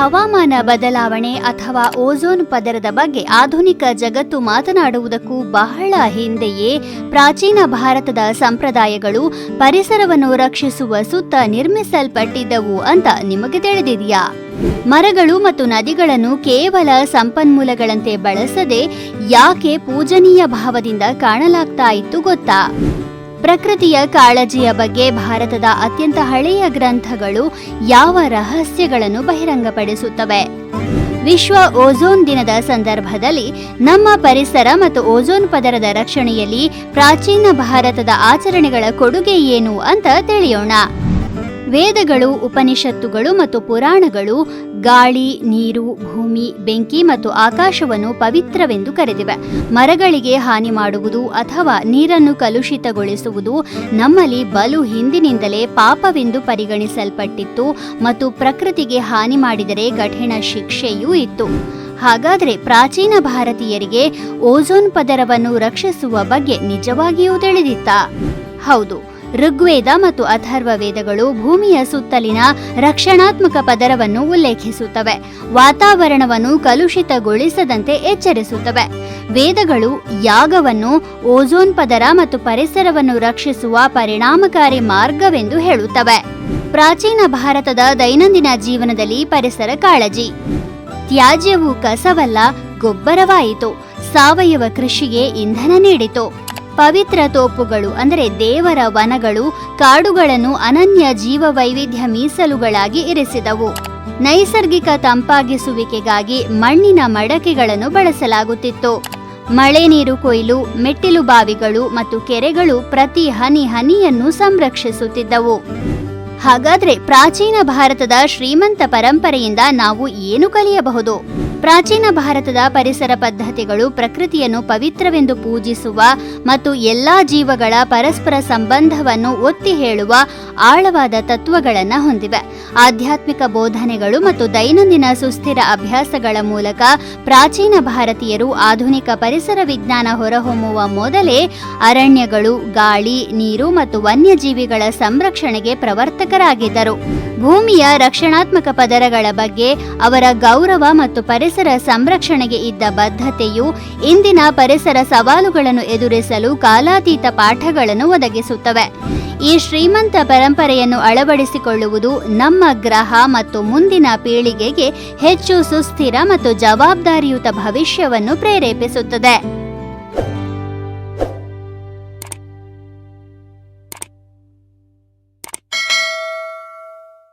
ಹವಾಮಾನ ಬದಲಾವಣೆ ಅಥವಾ ಓಝೋನ್ ಪದರದ ಬಗ್ಗೆ ಆಧುನಿಕ ಜಗತ್ತು ಮಾತನಾಡುವುದಕ್ಕೂ ಬಹಳ ಹಿಂದೆಯೇ ಪ್ರಾಚೀನ ಭಾರತದ ಸಂಪ್ರದಾಯಗಳು ಪರಿಸರವನ್ನು ರಕ್ಷಿಸುವ ಸುತ್ತ ನಿರ್ಮಿಸಲ್ಪಟ್ಟಿದ್ದವು ಅಂತ ನಿಮಗೆ ತಿಳಿದಿದೆಯಾ? ಮರಗಳು ಮತ್ತು ನದಿಗಳನ್ನು ಕೇವಲ ಸಂಪನ್ಮೂಲಗಳಂತೆ ಬಳಸದೆ ಯಾಕೆ ಪೂಜನೀಯ ಭಾವದಿಂದ ಕಾಣಲಾಗ್ತಾ ಇತ್ತು ಗೊತ್ತಾ? ಪ್ರಕೃತಿಯ ಕಾಳಜಿಯ ಬಗ್ಗೆ ಭಾರತದ ಅತ್ಯಂತ ಹಳೆಯ ಗ್ರಂಥಗಳು ಯಾವ ರಹಸ್ಯಗಳನ್ನು ಬಹಿರಂಗಪಡಿಸುತ್ತವೆ? ವಿಶ್ವ ಓಝೋನ್ ದಿನದ ಸಂದರ್ಭದಲ್ಲಿ ನಮ್ಮ ಪರಿಸರ ಮತ್ತು ಓಝೋನ್ ಪದರದ ರಕ್ಷಣೆಯಲ್ಲಿ ಪ್ರಾಚೀನ ಭಾರತದ ಆಚರಣೆಗಳ ಕೊಡುಗೆ ಏನು ಅಂತ ತಿಳಿಯೋಣ. ವೇದಗಳು, ಉಪನಿಷತ್ತುಗಳು ಮತ್ತು ಪುರಾಣಗಳು ಗಾಳಿ, ನೀರು, ಭೂಮಿ, ಬೆಂಕಿ ಮತ್ತು ಆಕಾಶವನ್ನು ಪವಿತ್ರವೆಂದು ಕರೆದಿವೆ. ಮರಗಳಿಗೆ ಹಾನಿ ಮಾಡುವುದು ಅಥವಾ ನೀರನ್ನು ಕಲುಷಿತಗೊಳಿಸುವುದು ನಮ್ಮಲ್ಲಿ ಬಲು ಹಿಂದಿನಿಂದಲೇ ಪಾಪವೆಂದು ಪರಿಗಣಿಸಲ್ಪಟ್ಟಿತ್ತು ಮತ್ತು ಪ್ರಕೃತಿಗೆ ಹಾನಿ ಮಾಡಿದರೆ ಕಠಿಣ ಶಿಕ್ಷೆಯೂ ಇತ್ತು. ಹಾಗಾದರೆ ಪ್ರಾಚೀನ ಭಾರತೀಯರಿಗೆ ಓಝೋನ್ ಪದರವನ್ನು ರಕ್ಷಿಸುವ ಬಗ್ಗೆ ನಿಜವಾಗಿಯೂ ತಿಳಿದಿತ್ತ? ಹೌದು. ಋಗ್ವೇದ ಮತ್ತು ಅಥರ್ವ ವೇದಗಳು ಭೂಮಿಯ ಸುತ್ತಲಿನ ರಕ್ಷಣಾತ್ಮಕ ಪದರವನ್ನು ಉಲ್ಲೇಖಿಸುತ್ತವೆ. ವಾತಾವರಣವನ್ನು ಕಲುಷಿತಗೊಳಿಸದಂತೆ ಎಚ್ಚರಿಸುತ್ತವೆ. ವೇದಗಳು ಯಾಗವನ್ನು ಓಝೋನ್ ಪದರ ಮತ್ತು ಪರಿಸರವನ್ನು ರಕ್ಷಿಸುವ ಪರಿಣಾಮಕಾರಿ ಮಾರ್ಗವೆಂದು ಹೇಳುತ್ತವೆ. ಪ್ರಾಚೀನ ಭಾರತದ ದೈನಂದಿನ ಜೀವನದಲ್ಲಿ ಪರಿಸರ ಕಾಳಜಿ. ತ್ಯಾಜ್ಯವು ಕಸವಲ್ಲ, ಗೊಬ್ಬರವಾಯಿತು. ಸಾವಯವ ಕೃಷಿಗೆ ಇಂಧನ ನೀಡಿತು. ಪವಿತ್ರ ತೋಪುಗಳು, ಅಂದರೆ ದೇವರ ವನಗಳು, ಕಾಡುಗಳನ್ನು ಅನನ್ಯ ಜೀವ ವೈವಿಧ್ಯ ಮೀಸಲುಗಳಾಗಿ ಇರಿಸಿದವು. ನೈಸರ್ಗಿಕ ತಂಪಾಗಿಸುವಿಕೆಗಾಗಿ ಮಣ್ಣಿನ ಮಡಕೆಗಳನ್ನು ಬಳಸಲಾಗುತ್ತಿತ್ತು. ಮಳೆ ನೀರು ಕೊಯ್ಲು, ಮೆಟ್ಟಿಲು ಬಾವಿಗಳು ಮತ್ತು ಕೆರೆಗಳು ಪ್ರತಿ ಹನಿ ಹನಿಯನ್ನು ಸಂರಕ್ಷಿಸುತ್ತಿದ್ದವು. ಹಾಗಾದ್ರೆ ಪ್ರಾಚೀನ ಭಾರತದ ಶ್ರೀಮಂತ ಪರಂಪರೆಯಿಂದ ನಾವು ಏನು ಕಲಿಯಬಹುದು? ಪ್ರಾಚೀನ ಭಾರತದ ಪರಿಸರ ಪದ್ಧತಿಗಳು ಪ್ರಕೃತಿಯನ್ನು ಪವಿತ್ರವೆಂದು ಪೂಜಿಸುವ ಮತ್ತು ಎಲ್ಲಾ ಜೀವಗಳ ಪರಸ್ಪರ ಸಂಬಂಧವನ್ನು ಒತ್ತಿ ಹೇಳುವ ಆಳವಾದ ತತ್ವಗಳನ್ನು ಹೊಂದಿವೆ. ಆಧ್ಯಾತ್ಮಿಕ ಬೋಧನೆಗಳು ಮತ್ತು ದೈನಂದಿನ ಸುಸ್ಥಿರ ಅಭ್ಯಾಸಗಳ ಮೂಲಕ ಪ್ರಾಚೀನ ಭಾರತೀಯರು ಆಧುನಿಕ ಪರಿಸರ ವಿಜ್ಞಾನ ಹೊರಹೊಮ್ಮುವ ಮೊದಲೇ ಅರಣ್ಯಗಳು, ಗಾಳಿ, ನೀರು ಮತ್ತು ವನ್ಯಜೀವಿಗಳ ಸಂರಕ್ಷಣೆಗೆ ಪ್ರವರ್ತಕರಾಗಿದ್ದರು. ಭೂಮಿಯ ರಕ್ಷಣಾತ್ಮಕ ಪದರಗಳ ಬಗ್ಗೆ ಅವರ ಗೌರವ ಮತ್ತು ಪರಿಸರ ಸಂರಕ್ಷಣೆಗೆ ಇದ್ದ ಬದ್ಧತೆಯು ಇಂದಿನ ಪರಿಸರ ಸವಾಲುಗಳನ್ನು ಎದುರಿಸಲು ಕಾಲಾತೀತ ಪಾಠಗಳನ್ನು ಒದಗಿಸುತ್ತವೆ. ಈ ಶ್ರೀಮಂತ ಪರಂಪರೆಯನ್ನು ಅಳವಡಿಸಿಕೊಳ್ಳುವುದು ನಮ್ಮ ಗ್ರಹ ಮತ್ತು ಮುಂದಿನ ಪೀಳಿಗೆಗೆ ಹೆಚ್ಚು ಸುಸ್ಥಿರ ಮತ್ತು ಜವಾಬ್ದಾರಿಯುತ ಭವಿಷ್ಯವನ್ನು ಪ್ರೇರೇಪಿಸುತ್ತದೆ.